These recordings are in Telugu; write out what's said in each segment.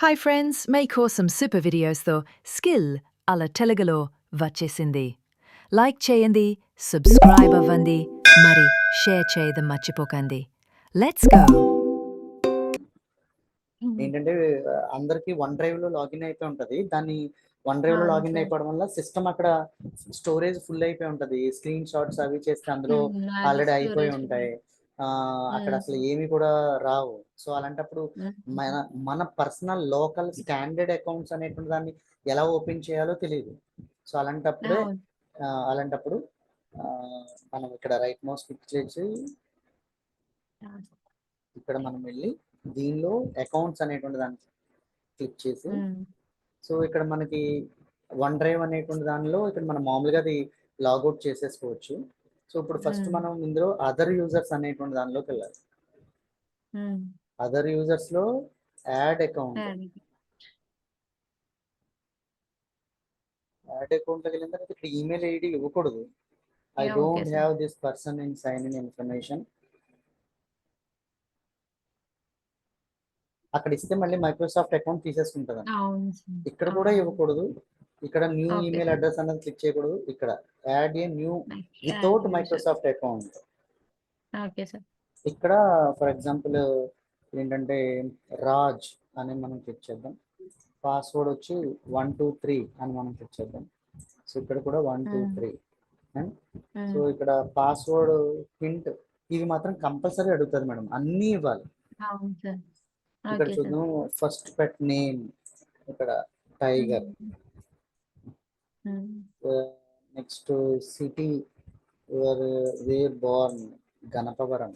హాయ్ ఫ్రెండ్స్ మీకోసం సూపర్ వీడియోస్తో స్కిల్ అలా తెలుగులో వచ్చేసింది లైక్ చేయండి సబ్స్క్రైబ్ అవ్వండి మరి షేర్ చేయడం మర్చిపోకండి లెట్స్ గో ఏంటంటే అందరికి వన్ డ్రైవ్లో లాగిన్ అయిపోయి ఉంటది. దాన్ని వన్ డ్రైవ్లో లాగిన్ సార్. అయిపోవడం వల్ల సిస్టమ్ అక్కడ స్టోరేజ్ ఫుల్ అయిపోయి ఉంటది. స్క్రీన్ షాట్స్ అవి చేస్తే అందులో ఆల్రెడీ అయిపోయి storage. ఉంటాయి. ఆ అక్కడ. అసలు ఏమి కూడా రావు సో అలాంటప్పుడు ఉమ్. మన మన పర్సనల్ లోకల్ స్టాండర్డ్ అకౌంట్స్ అనేటువంటి దాన్ని ఎలా ఓపెన్ చేయాలో తెలియదు సో అలాంటప్పుడే అలాంటప్పుడు మనం ఇక్కడ రైట్ మౌస్ క్లిక్ చేసి ఇక్కడ మనం వెళ్ళి దీనిలో అకౌంట్స్ అనేటువంటి దాన్ని క్లిక్ చేసి ఉమ్. సో ఇక్కడ మనకి వన్ డ్రైవ్ అనేటువంటి దానిలో ఇక్కడ మనం మామూలుగా అది లాగౌట్ చేసేసుకోవచ్చు సో ఇప్పుడు ఫస్ట్. మనం ఇందులో అదర్ యూజర్స్ అనేటువంటి దానిలోకి వెళ్ళాలి. అదర్ యూజర్స్లో యాడ్ అకౌంట్. యాడ్ అకౌంట్ వెళ్ళిన తర్వాత ఇక్కడ ఈమెయిల్ ఐడి ఇవ్వకూడదు I don't. Have this person in sign in information అక్కడ ఇస్తే మళ్ళీ మైక్రోసాఫ్ట్ అకౌంట్ తీసేసుకుంటుంది. ఇక్కడ కూడా. ఇవ్వకూడదు ఇక్కడ న్యూ ఈమెయిల్. అడ్రస్ అనేది క్లిక్ చేయకూడదు. ఇక్కడ add a new without Microsoft account okay sir ఇక్కడ ఫర్ ఎగ్జాంపుల్ ఏంటంటే రాజ్ అని మనం క్లిక్ చేద్దాం. పాస్వర్డ్ వచ్చి వన్ టూ త్రీ అని మనం క్లిక్ చేద్దాం. సో ఇక్కడ కూడా వన్ టూ. త్రీ. సో ఇక్కడ పాస్వర్డ్ హింట్ ఇవి మాత్రం కంపల్సరీ అడుగుతుంది మేడం. అన్నీ ఇవ్వాలి. ఇక్కడ చూద్దాం. ఫస్ట్ పెట్ నేమ్ ఇక్కడ tiger. Next city your where born Ganapavaram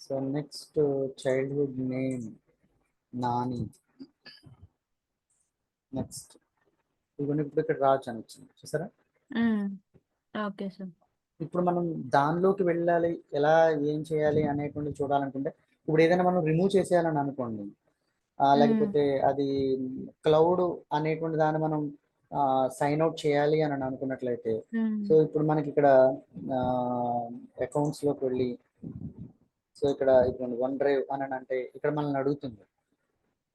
so next childhood name Nani next ఇవన్నీ ఇప్పుడు ఇక్కడ రాజ్ అని వచ్చింది చూసారా. ఓకే సార్ ఇప్పుడు మనం దానిలోకి వెళ్ళాలి ఎలా ఏం చేయాలి అనేటువంటి చూడాలనుకుంటే ఇప్పుడు ఏదైనా మనం రిమూవ్ చేసేయాలని అనుకోండి ఆ, లేకపోతే అది క్లౌడ్ అనేటువంటి దాన్ని మనం సైన్ అవుట్ చేయాలి అని అనుకున్నట్లయితే ఉమ్. సో ఇప్పుడు మనకి ఇక్కడ అకౌంట్స్లోకి వెళ్ళి సో ఇక్కడ ఇప్పుడు వన్ డ్రైవ్ అని అంటే ఇక్కడ మనల్ని అడుగుతుంది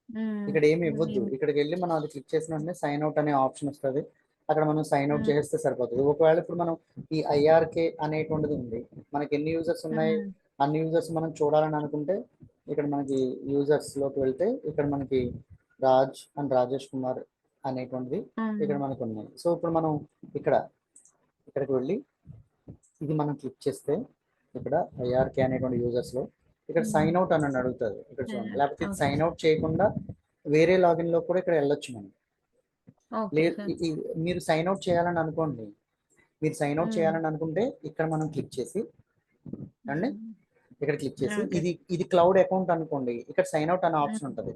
ఉమ్. ఇక్కడ ఏమి ఇవ్వద్దు ఉమ్. ఇక్కడికి వెళ్ళి మనం అది క్లిక్ చేసిన వెంటనే సైన్ అవుట్ అనే ఆప్షన్ వస్తుంది అక్కడ మనం సైన్ అవుట్. చేస్తే సరిపోతుంది ఒకవేళ ఇప్పుడు మనం ఈ ఐఆర్కే అనేటువంటిది ఉంది మనకి ఎన్ని యూజర్స్ ఉన్నాయి ఉమ్. అన్ని యూజర్స్ మనం చూడాలని అనుకుంటే ఇక్కడ మనకి యూజర్స్లోకి వెళ్తే ఇక్కడ మనకి రాజ్ అండ్ రాజేష్ కుమార్ అనేటువంటిది. ఇక్కడ మనకు ఉన్నాయి సో ఇప్పుడు మనం ఇక్కడ ఇక్కడికి వెళ్ళి ఇది మనం క్లిక్ చేస్తే ఇక్కడ ఐఆర్కే అనేటువంటి యూజర్స్లో ఇక్కడ. సైన్ అవుట్ అని అడుగుతుంది ఇక్కడ చూడండి. లేకపోతే. సైన్ అవుట్ చేయకుండా వేరే లాగిన్లో కూడా ఇక్కడ వెళ్ళొచ్చు మనం మీరు సైన్ అవుట్ చేయాలని అనుకోండి మీరు సైన్ అవుట్. చేయాలని అనుకుంటే ఇక్కడ మనం క్లిక్ చేసి అండి. ఇక్కడ క్లిక్ చేసి. ఇది ఇది క్లౌడ్ అకౌంట్ అనుకోండి ఇక్కడ సైన్ అవుట్ అనే ఆప్షన్. ఉంటుంది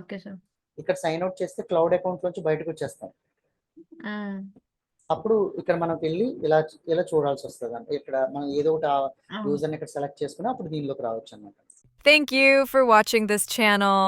ఓకే సార్ ఇక్కడ సైన్ అవుట్ చేస్తే క్లౌడ్ అకౌంట్ నుంచి బయటకు వచ్చేస్తాం. అప్పుడు ఇక్కడ మనకి వెళ్ళి ఇలా ఇలా చూడాల్సి వస్తుంది అంటే ఇక్కడ మనం ఏదో ఒకటి. యూజర్ని ఇక్కడ సెలెక్ట్ చేసుకుని అప్పుడు దీనిలోకి రావచ్చు అన్నమాట Thank you for watching this channel.